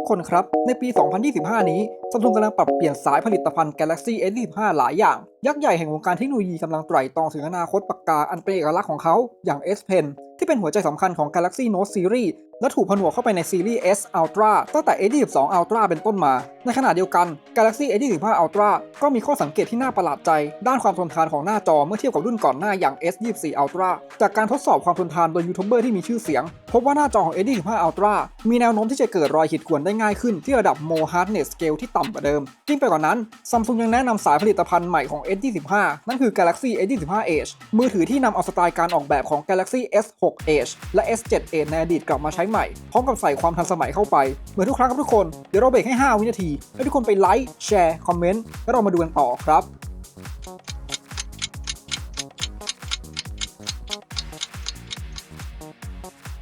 กคนครับ ในปี 2025 นี้ซัมซุงกำลังปรับเปลี่ยนสายผลิตภัณฑ์ Galaxy S25 หลายอย่าง ยักษ์ใหญ่แห่งวงการเทคโนโลยีกำลังไตร่ตรองถึงอนาคตปากกาอันเป็นเอกลักษณ์ของเขาอย่าง S Pen ที่เป็นหัวใจสำคัญของ Galaxy Note Series และถูกผนวกเข้าไปในซีรีส์ S Ultra ตั้งแต่ S22 Ultra เป็นต้นมา ในขณะเดียวกัน Galaxy S25 Ultra ก็มีข้อสังเกตที่น่าประหลาดใจ ด้านความทนทานของหน้าจอเมื่อเทียบกับรุ่นก่อนหน้าอย่าง S24 Ultra จากการทดสอบความทนทานโดยยูทูบเบอร์ที่มีชื่อเสียง พบว่าหน้าจอของ S25 Ultra มีแนวโน้มที่จะเกิดรอยขีดข่วนได้ง่ายขึ้นที่ระดับ Mo Hardness Scale ที่ต่ำกว่าเดิมยิ่งไปกว่านั้น Samsung ยังแนะนำสายผลิตภัณฑ์ใหม่ของ S25 นั่นคือ Galaxy S25 Edge มือถือที่นำเอาสไตล์การออกแบบของ Galaxy S6 Edge และ S7 Edge ในอดีตกลับมาใช้ใหม่ พร้อมกับใส่ความทันสมัยเข้าไป เหมือนทุกครั้งครับทุกคน เดี๋ยวเราเบรกให้ 5 วินาที ให้ทุกคนไปไลค์แชร์ คอมเมนต์ แล้วเรามาดูกันต่อครับ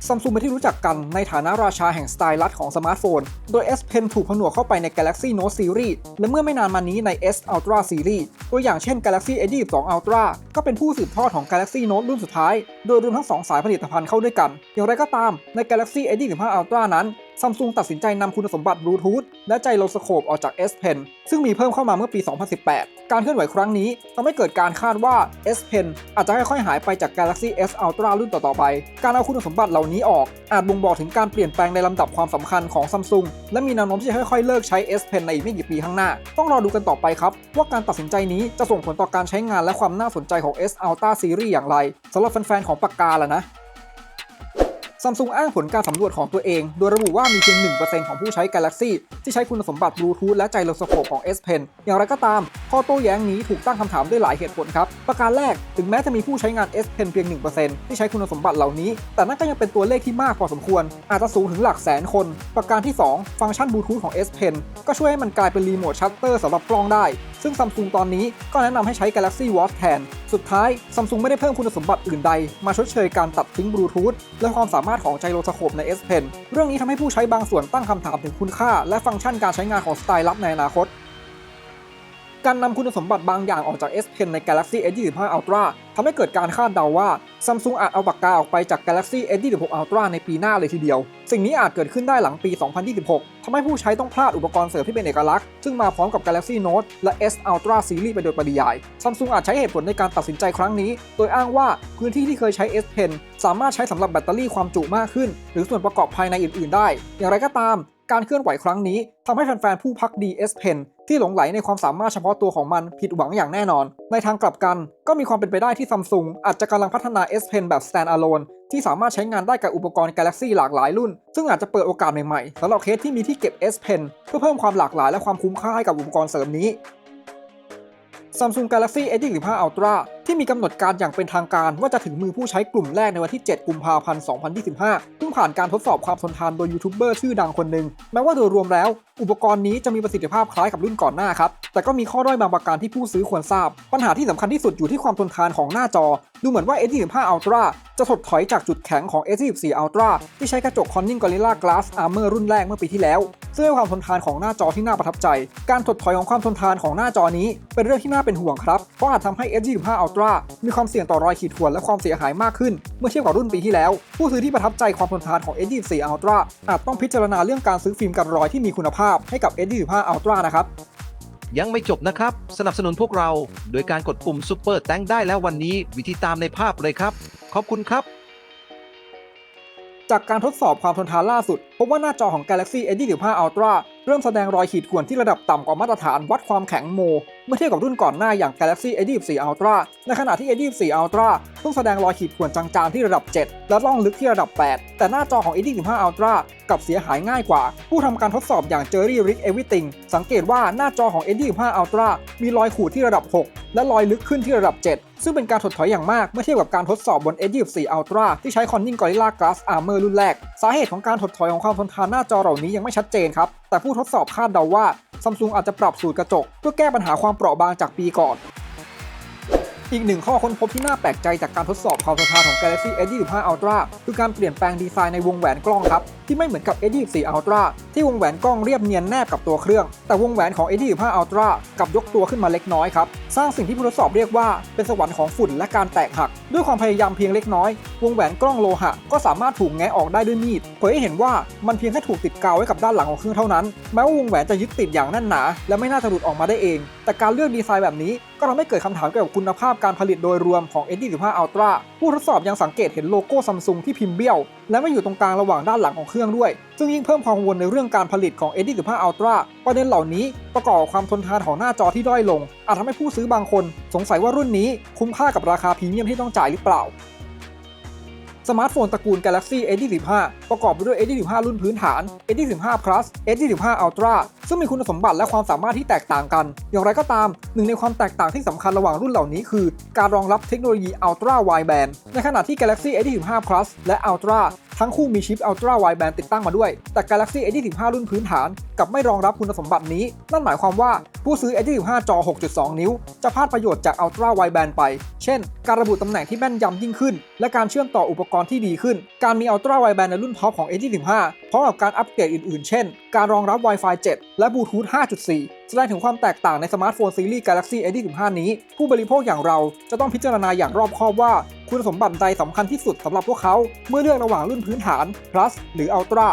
ซัมซุงเป็นที่รู้จักกันในฐานะราชาแห่งสไตลัสของสมาร์ทโฟน โดย S Pen ถูกผนวกเข้าไปใน Galaxy Note Series และเมื่อไม่นานมานี้ใน S Ultra Series ตัวอย่างเช่น Galaxy S22 Ultra ก็เป็นผู้สืบทอดของ Galaxy Note รุ่นสุดท้าย โดยรวมทั้ง 2 สายผลิตภัณฑ์เข้าด้วยกัน อย่างไรก็ตามใน Galaxy S25 Ultra นั้น ซัมซุงตัดสินใจนำคุณสมบัติบลูทูธและไจโรสโคปออกจาก S Pen ซึ่งมีเพิ่มเข้ามาเมื่อปี 2018 การเคลื่อนไหวครั้งนี้ทำให้เกิดการคาดว่า S Pen อาจจะค่อยๆหายไปจาก Galaxy S Ultra รุ่นต่อๆไป การเอาคุณสมบัติเหล่านี้ออก อาจบ่งบอกถึงการเปลี่ยนแปลงในลำดับความสำคัญของซัมซุงและมีแนวโน้มที่จะค่อยๆเลิกใช้ S Pen ในอีกไม่กี่ปีข้างหน้า ต้องรอดูกันต่อไปครับ ว่าการตัดสินใจนี้จะส่งผลต่อการใช้งานและความน่าสนใจของ S Ultra Series อย่างไรสำหรับแฟนๆของปากกาล่ะนะ ซัมซุงอ้างผลการสำรวจของตัวเอง โดยระบุว่ามีเพียง 1%ของผู้ใช้ Galaxy ที่ใช้คุณสมบัติบลูทูธและไจโรสโคปของ S Pen อย่างไรก็ตาม ข้อโต้แย้งนี้ถูกตั้งคำถามด้วยหลายเหตุผลครับ ประการแรก ถึงแม้จะมีผู้ใช้งาน S Pen เพียง 1%ที่ใช้คุณสมบัติเหล่านี้ แต่นั่นก็ยังเป็นตัวเลขที่มากพอสมควร อาจจะสูงถึงหลักแสนคน ประการที่ 2 ฟังก์ชันบลูทูธของ S Pen ก็ช่วยให้มันกลายเป็นรีโมทชัตเตอร์สำหรับกล้องได้ซึ่งซัมซุงตอนนี้ก็แนะนำให้ใช้ Galaxy Watch แทน สุดท้ายซัมซุงไม่ได้เพิ่มคุณสมบัติอื่นใด มาชดเชยการตัดทิ้งบลูทูธและความสามารถของไจโรสโคปใน S Pen เรื่องนี้ทำให้ผู้ใช้บางส่วนตั้งคำถามถึงคุณค่า และฟังก์ชันการใช้งานของสไตล์ลับในอนาคต การนำคุณสมบัติบางอย่างออกจาก S Pen ใน Galaxy S25 Ultra ทำให้เกิดการคาดเดาว่า Samsung อาจเอาปากกาออกไปจาก Galaxy S26 Ultra ในปีหน้าเลยทีเดียว สิ่งนี้อาจเกิดขึ้นได้หลังปี 2026 ทำให้ผู้ใช้ต้องพลาดอุปกรณ์เสริมที่เป็นเอกลักษณ์ ซึ่งมาพร้อมกับ Galaxy Note และ S Ultra Series ไปโดยปริยาย Samsung อาจใช้เหตุผลในการตัดสินใจครั้งนี้ โดยอ้างว่าพื้นที่ที่เคยใช้ S Pen สามารถใช้สำหรับแบตเตอรี่ความจุมากขึ้น หรือส่วนประกอบภายในอื่น ๆ ได้ อย่างไรก็ตามการเคลื่อนไหวครั้งนี้ทำให้แฟนๆ ผู้พักดี S Pen ที่หลงไหลในความสามารถเฉพาะตัวของมันผิดหวังอย่างแน่นอน ในทางกลับกันก็มีความเป็นไปได้ที่ซัมซุงอาจจะกำลังพัฒนา S Pen แบบ standalone ที่สามารถใช้งานได้กับอุปกรณ์ Galaxy หลากหลายรุ่น ซึ่งอาจจะเปิดโอกาสใหม่ๆสำหรับเคสที่มีที่เก็บ S Pen เพื่อเพิ่มความหลากหลายและความคุ้มค่าให้กับอุปกรณ์เสริมนี้ Samsung Galaxy S25 Ultra ที่มีกำหนดการอย่างเป็นทางการว่าจะถึงมือผู้ใช้กลุ่มแรกในวันที่ 7 กุมภาพันธ์ 2025เพิ่งผ่านการทดสอบความทนทานโดยยูทูบเบอร์ชื่อดังคนหนึ่งแม้ว่าโดยรวมแล้ว อุปกรณ์นี้จะมีประสิทธิภาพคล้ายกับรุ่นก่อนหน้าครับ แต่ก็มีข้อด้อยบางประการที่ผู้ซื้อควรทราบ ปัญหาที่สำคัญที่สุดอยู่ที่ความทนทานของหน้าจอ ดูเหมือนว่า S25 Ultra จะถดถอยจากจุดแข็งของ S24 Ultra ที่ใช้กระจก Corning Gorilla Glass Armor รุ่นแรกเมื่อปีที่แล้ว ซึ่งให้ความทนทานของหน้าจอที่น่าประทับใจ การถดถอยของความทนทานของหน้าจอนี้ เป็นเรื่องที่น่าเป็นห่วงครับ เพราะอาจทำให้ S25 Ultra มีความเสี่ยงต่อรอยขีดข่วนและความเสียหายมากขึ้น เมื่อเทียบกับรุ่นปีที่แล้ว ผู้ซื้อที่ประทับใจความทนทานของ S24 Ultra อาจต้องพิจารณาเรื่องการซื้อฟิล์มกันรอยที่มีคุณภาพให้กับ S25 Ultra นะครับยังไม่จบนะครับ สนับสนุนพวกเราโดยการกดปุ่ม Super แตงได้แล้ววันนี้ วิธีตามในภาพเลยครับ ขอบคุณครับ จากการทดสอบความทนทานล่าสุด พบว่าหน้าจอของ Galaxy S25 Ultra เริ่มแสดงรอยขีดข่วนที่ระดับต่ำกว่ามาตรฐานวัดความแข็งโม เมื่อเทียบกับรุ่นก่อนหน้าอย่าง Galaxy S24 Ultra ในขณะที่ S24 Ultra ต้องแสดงรอยขีดข่วนจางๆที่ระดับ 7 และล่องลึกที่ระดับ 8 แต่หน้าจอของ S25 Ultra กลับเสียหายง่ายกว่า ผู้ทำการทดสอบอย่าง Jerry Rick Everything สังเกตว่าหน้าจอของ S25 Ultra มีรอยขูดที่ระดับ 6 และรอยลึกขึ้นที่ระดับ 7 ซึ่งเป็นการถดถอยอย่างมากเมื่อเทียบกับการทดสอบบน S24 Ultra ที่ใช้ Corning Gorilla Glass Armor รุ่นแรก สาเหตุของการถดถอยของความทนทานหน้าจอเหล่านี้ยังไม่ชัดเจนครับ แต่ผู้ทดสอบคาดเดาว่าซัมซุงอาจจะปรับสูตรกระจก เพื่อแก้ปัญหาความเปราะบางจากปีก่อน อีกหนึ่งข้อค้นพบที่น่าแปลกใจจากการทดสอบความทนทานของ Galaxy S25 Ultra คือการเปลี่ยนแปลงดีไซน์ในวงแหวนกล้องครับ ที่ไม่เหมือนกับ S24 Ultra ที่วงแหวนกล้องเรียบเนียนแนบกับตัวเครื่อง แต่วงแหวนของ S25 Ultra กับยกตัวขึ้นมาเล็กน้อยครับ สร้างสิ่งที่ผู้ทดสอบเรียกว่าเป็นสวรรค์ของฝุ่นและการแตกหัก ด้วยความพยายามเพียงเล็กน้อย วงแหวนกล้องโลหะ ก็สามารถถูกแงะออกได้ด้วยมีดเผยให้เห็นว่ามันเพียงแค่ถูกติดกาวไว้กับด้านหลังของเครื่องเท่านั้นแม้ว่าวงแหวนจะยึดติดอย่างแน่นหนา และไม่น่าจะหลุดออกมาได้เอง แต่การเลือกดีไซน์แบบนี้ก็ทำให้เกิดคำถามเกี่ยวกับคุณภาพการผลิตโดยรวมของ S25 Ultra ผู้ทดสอบยังสังเกตเห็นโลโก้ซัมซุงที่พิมพ์เบี้ยว และไม่อยู่ตรงกลางระหว่างด้านหลังของเครื่องด้วย ซึ่งยิ่งเพิ่มความกังวลในเรื่องการผลิตของ S25 Ultra ประเด็นเหล่านี้ประกอบกับความทนทานของหน้าจอที่ด้อยลง อาจทำให้ผู้ซื้อบางคน สงสัยว่ารุ่นนี้คุ้มค่ากับราคาพรีเมียมที่ต้องจ่ายหรือเปล่า สมาร์ทโฟนตระกูล Galaxy S25 ประกอบไปด้วย S25 รุ่นพื้นฐาน S25 Plus S25 Ultra ซึ่งมีคุณสมบัติและความสามารถที่แตกต่างกัน อย่างไรก็ตาม หนึ่งในความแตกต่างที่สำคัญระหว่างรุ่นเหล่านี้คือ การรองรับเทคโนโลยี Ultra Wideband ในขณะที่ Galaxy S25 Plus และ Ultra ทั้งคู่มีชิป Ultra Wideband ติดตั้งมาด้วย แต่ Galaxy S25 รุ่นพื้นฐานกับไม่รองรับคุณสมบัตินี้ นั่นหมายความว่าผู้ซื้อ S25 จอ 6.2 นิ้ว จะพลาดประโยชน์จาก Ultra Wideband ไป เช่น การระบุตำแหน่งที่แม่นยำยิ่งขึ้น และการเชื่อมต่ออุปกรณ์ที่ดีขึ้น การมี Ultra Wideband ในรุ่นท็อปของ S25 พร้อมกับการอัปเกรดอื่นๆ เช่น การรองรับ Wi-Fi 7 และ Bluetooth 5.4 แสดงถึงความแตกต่างในสมาร์ทโฟนซีรีส์ Galaxy A 15นี้ ผู้บริโภคอย่างเราจะต้องพิจารณาอย่างรอบคอบว่า คุณสมบัติใดสำคัญที่สุดสำหรับพวกเขา เมื่อเลือกระหว่างรุ่นพื้นฐาน Plus หรือ Ultra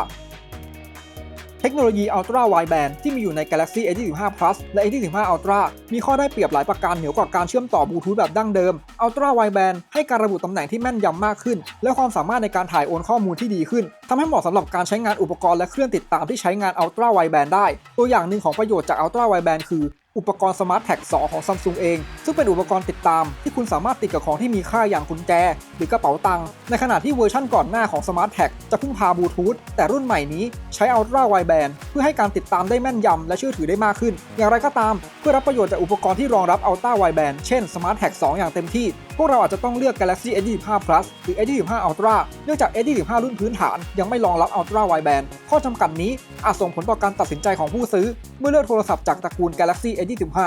ทคโนโลยี Ultra Wideband ที่มีอยู่ใน Galaxy A25 Plus และ A25 Ultra มีข้อได้เปรียบหลายประการเหนือกว่าการเชื่อมต่อบลูทูธแบบดั้งเดิม Ultra Wideband ให้การระบุตำแหน่งที่แม่นยำมากขึ้น และความสามารถในการถ่ายโอนข้อมูลที่ดีขึ้นทำให้เหมาะสำหรับการใช้งานอุปกรณ์และเครื่องติดตามที่ใช้งาน Ultra Wideband ได้ ตัวอย่างหนึ่งของประโยชน์จาก Ultra Wideband คือ อุปกรณ์ Smart Tag 2 ของ Samsung เอง ซึ่งเป็นอุปกรณ์ติดตามที่คุณสามารถติดกับของที่มีค่าอย่างกุญแจ หรือกระเป๋าตังค์ในขณะที่เวอร์ชั่นก่อนหน้าของ Smart Tag จะพึ่งพาบลูทูธแต่รุ่นใหม่นี้ใช้ Ultra Wideband เพื่อให้การติดตามได้แม่นยำและเชื่อถือได้มากขึ้น อย่างไรก็ตาม เพื่อรับประโยชน์จากอุปกรณ์ที่รองรับ Ultra Wideband เช่น Smart Tag 2 อย่างเต็มที่ พวกเราอาจจะต้องเลือก Galaxy S25 Plus หรือ S25 Ultra เนื่องจาก S25 รุ่นพื้นฐาน ยังไม่รองรับ Ultra Wideband ข้อจำกัดนี้อาจส่งผลต่อการตัดสินใจของผู้ซื้อ เมื่อเลือกโทรศัพท์จากตระกูล Galaxy S25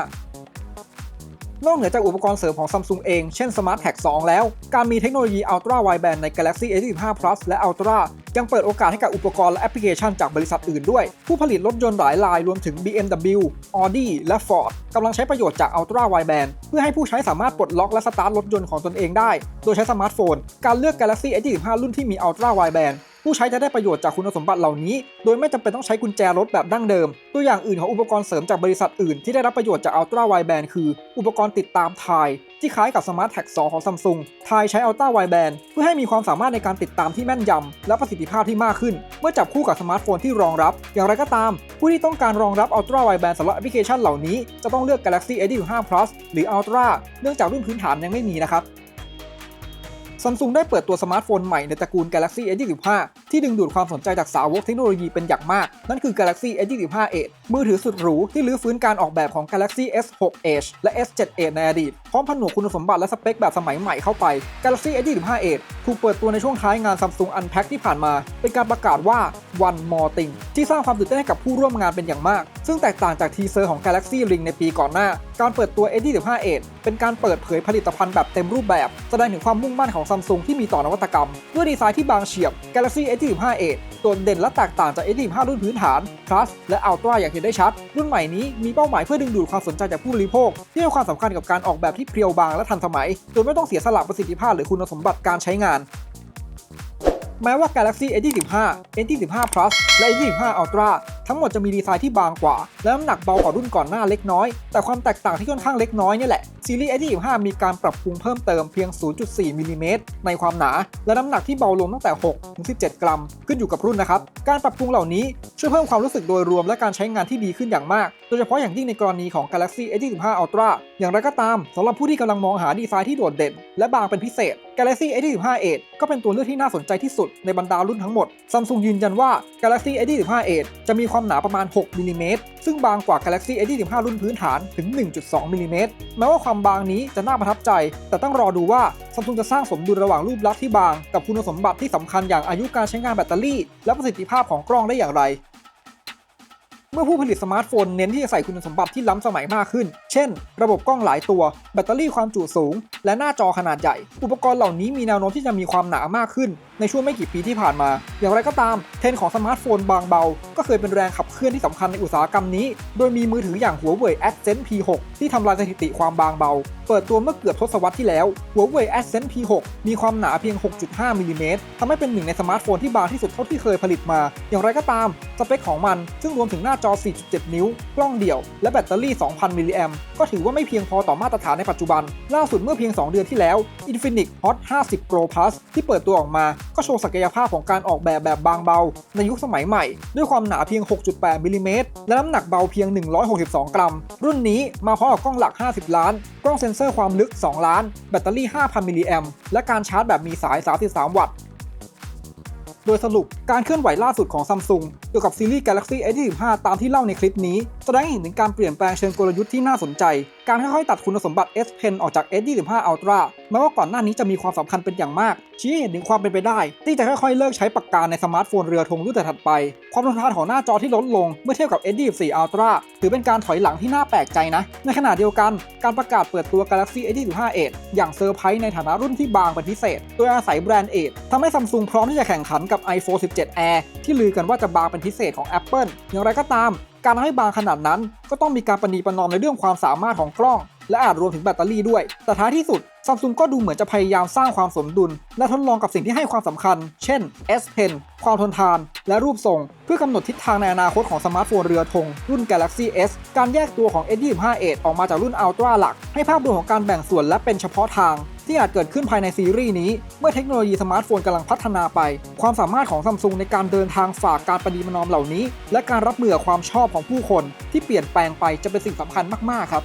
นอกเหนือจากอุปกรณ์เสริมของ Samsung เอง เช่น Smart Tag 2แล้ว การมีเทคโนโลยี Ultra Wideband ใน Galaxy S25 Plus และ Ultra ยังเปิดโอกาสให้กับอุปกรณ์และแอปพลิเคชันจากบริษัทอื่นด้วย ผู้ผลิตรถยนต์หลายรายรวมถึง BMW Audi และ Ford กำลังใช้ประโยชน์จาก Ultra Wideband เพื่อให้ผู้ใช้สามารถปลดล็อกและสตาร์ทรถยนต์ของตนเองได้ โดยใช้สมาร์ทโฟน การเลือก Galaxy S25 รุ่นที่มี Ultra Wideband ผู้ใช้จะได้ประโยชน์จากคุณสมบัติเหล่านี้ โดยไม่จำเป็นต้องใช้กุญแจรถแบบดั้งเดิม ตัวอย่างอื่นของอุปกรณ์เสริมจากบริษัทอื่นที่ได้รับประโยชน์จาก Ultra Wideband คือ อุปกรณ์ติดตามทายที่คล้ายกับ Smart Tag 2ของ Samsung ทายใช้ Ultra Wideband เพื่อให้มีความสามารถในการติดตามที่แม่นยำและประสิทธิภาพที่มากขึ้น เมื่อจับคู่กับสมาร์ทโฟนที่รองรับ อย่างไรก็ตาม ผู้ที่ต้องการรองรับ Ultra Wideband สำหรับแอปพลิเคชันเหล่านี้จะต้องเลือก Galaxy S25 Plus หรือ Ultra เนื่องจากรุ่นพื้นฐานยังไม่มีนะครับซัมซุงได้เปิดตัวสมาร์ทโฟนใหม่ในตระกูล Galaxy S25 ที่ดึงดูดความสนใจจากสาวกเทคโนโลยีเป็นอย่างมาก นั่นคือ Galaxy S25 Edge มือถือสุดหรูที่ลื้อฟื้นการออกแบบของ Galaxy S6 Edge และ S7 Edge ในอดีต พร้อมผนวกคุณสมบัติและสเปคแบบสมัยใหม่เข้าไป Galaxy S25 Edge ถูกเปิดตัวในช่วงท้ายงาน Samsung Unpack ที่ผ่านมา เป็นการประกาศว่า One More Thing ที่สร้างความตื่นเต้นให้กับผู้ร่วมงานเป็นอย่างมาก ซึ่งแตกต่างจากทีเซอร์ของ Galaxy Ring ในปีก่อนหน้า การเปิดตัว S25 Edge เป็นการเปิดเผยผลิตภัณฑ์แบบเต็มรูปแบบ แสดงถึงความมุ่งมั่นของ Samsung ที่มีต่อนวัตกรรมด้วยดีไซน์ที่บางเฉียบ Galaxy S25 Edge โดดเด่นและแตกต่างจาก S25 รุ่นพื้นฐาน Plus และ Ultra อย่างเห็นได้ชัด รุ่นใหม่นี้มีเป้าหมายเพื่อดึงดูดความสนใจจากผู้บริโภค ที่ให้ความสำคัญกับการออกแบบที่เพรียวบางและทันสมัย โดยไม่ต้องเสียสละประสิทธิภาพหรือคุณสมบัติการใช้งานแม้ว่า Galaxy S25 S25 Plus และ S25 Ultra ทั้งหมดจะมีดีไซน์ที่บางกว่า และน้ำหนักเบากว่ารุ่นก่อนหน้าเล็กน้อย แต่ความแตกต่างที่ค่อนข้างเล็กน้อยนี่แหละ ซีรีส์ S25 มีการปรับปรุงเพิ่มเติมเพียง 0.4มิลลิเมตรในความหนา และน้ำหนักที่เบาลงตั้งแต่ 6 ถึง 17 กรัม ขึ้นอยู่กับรุ่นนะครับ การปรับปรุงเหล่านี้ช่วยเพิ่มความรู้สึกโดยรวมและการใช้งานที่ดีขึ้นอย่างมาก โดยเฉพาะอย่างยิ่งในกรณีของ Galaxy S25 Ultra อย่างไรก็ตามสำหรับผู้ที่กำลังมองหาดีไซน์ที่โดดเด่น และบางเป็นพิเศษ Galaxy S25 Edge ก็เป็นตัวเลือกที่น่าสนใจที่สุดในบรรดารุ่นทั้งหมด Samsung ยืนยันว่า Galaxy S25 Edge จะมีความหนาประมาณ 6มิลลิเมตรซึ่งบางกว่า Galaxy S25 รุ่นพื้นฐานถึง 1.2มิลลิเมตรแม้ว่าความบางนี้จะน่าประทับใจ แต่ต้องรอดูว่า Samsung จะสร้างสมดุลระหว่างรูปลักษณ์ที่บาง กับคุณสมบัติที่สำคัญอย่างอายุการใช้งานแบตเตอรี่ และประสิทธิภาพของกล้องได้อย่างไร เมื่อผู้ผลิตสมาร์ทโฟนเน้นที่จะใส่คุณสมบัติที่ล้ำสมัยมากขึ้น เช่น ระบบกล้องหลายตัว แบตเตอรี่ความจุสูง และหน้าจอขนาดใหญ่ อุปกรณ์เหล่านี้มีแนวโน้มที่จะมีความหนามากขึ้น ในช่วงไม่กี่ปีที่ผ่านมา อย่างไรก็ตามเทรนของสมาร์ทโฟนบางเบา ก็เคยเป็นแรงขับเคลื่อนที่สำคัญในอุตสาหกรรมนี้ โดยมีมือถืออย่าง Huawei Accent P6 ที่ทำลายสถิติความบางเบา เปิดตัวเมื่อเกือบทศวรรษที่แล้ว Huawei Accent P6 มีความหนาเพียง 6.5มิลลิเมตรทำให้เป็นหนึ่งในสมาร์ทโฟนที่บางที่สุดเท่าที่เคยผลิตมา อย่างไรก็ตาม สเปคของมัน ซึ่งรวมถึงหน้าจอ 4.7 นิ้ว กล้องเดี่ยว และแบตเตอรี่ 2,000 มิลลิแอมก็ถือว่าไม่เพียงพอต่อมาตรฐานในปัจจุบัน ล่าสุดเมื่อเพียง 2 เดือนที่แล้ว Infinix Hot 50 Pro Plus ที่เปิดตัวออกมา ก็โชว์ศักยภาพของการออกแบบแบบบางเบา ในยุคสมัยใหม่ ด้วยความหนาเพียง 6.8มิลลิเมตรและน้ำหนักเบาเพียง 162 กรัม รุ่นนี้มาพร้อมกับกล้องหลัก 50 ล้าน กล้องเซ็นเซอร์ความลึก 2 ล้าน แบตเตอรี่ 5,000 มิลลิแอมและการชาร์จแบบมีสาย 33 วัตต์โดยสรุปการเคลื่อนไหวล่าสุดของซัมซุงเกี่ยวกับซีรีส์ Galaxy S25 ตามที่เล่าในคลิปนี้ แสดงให้เห็นถึงการเปลี่ยนแปลงเชิงกลยุทธ์ที่น่าสนใจ การค่อยๆตัดคุณสมบัติ S Pen ออกจาก S25 Ultra แม้ว่าก่อนหน้านี้จะมีความสำคัญเป็นอย่างมาก ชี้เห็นถึงความเป็นไปได้ ที่จะค่อยๆ เลิกใช้ปากกาในสมาร์ทโฟนเรือธงรุ่นถัดไป ความทนทานของหน้าจอที่ลดลงเมื่อเทียบกับ S24 Ultra ถือเป็นการถอยหลังที่น่าแปลกใจนะ ในขณะเดียวกัน การประกาศเปิดตัว Galaxy S25 Edge อย่างเซอร์ไพรส์ในฐานะรุ่นที่บางเป็นพิเศษ โดยอาศัยแบรนด์ Edge ทำให้ซัมซุงพร้อมที่จะแข่งขันกับ iPhone 17 Air ที่ลือกันว่าจะบางเป็นพิเศษของ Apple อย่างไรก็ตาม การให้บางขนาดนั้น ก็ต้องมีการประนีประนอมในเรื่องความสามารถของกล้อง และอาจรวมถึงแบตเตอรี่ด้วย แต่ท้ายที่สุดซัมซุงก็ดูเหมือนจะพยายามสร้างความสมดุล และทดลองกับสิ่งที่ให้ความสำคัญ เช่น S Pen ความทนทาน และรูปทรง เพื่อกำหนดทิศทางในอนาคตของสมาร์ทโฟนเรือธงรุ่น Galaxy S การแยกตัวของ S25 Edge ออกมาจากรุ่น Ultra หลัก ให้ภาพรวมของการแบ่งส่วนและเป็นเฉพาะทาง ที่อาจเกิดขึ้นภายในซีรีส์นี้ เมื่อเทคโนโลยีสมาร์ทโฟนกำลังพัฒนาไป ความสามารถของซัมซุงในการเดินทางฝากการประนีประนอมเหล่านี้ และการรับมือความชอบของผู้คน ที่เปลี่ยนแปลงไปจะเป็นสิ่งสำคัญมากๆครับ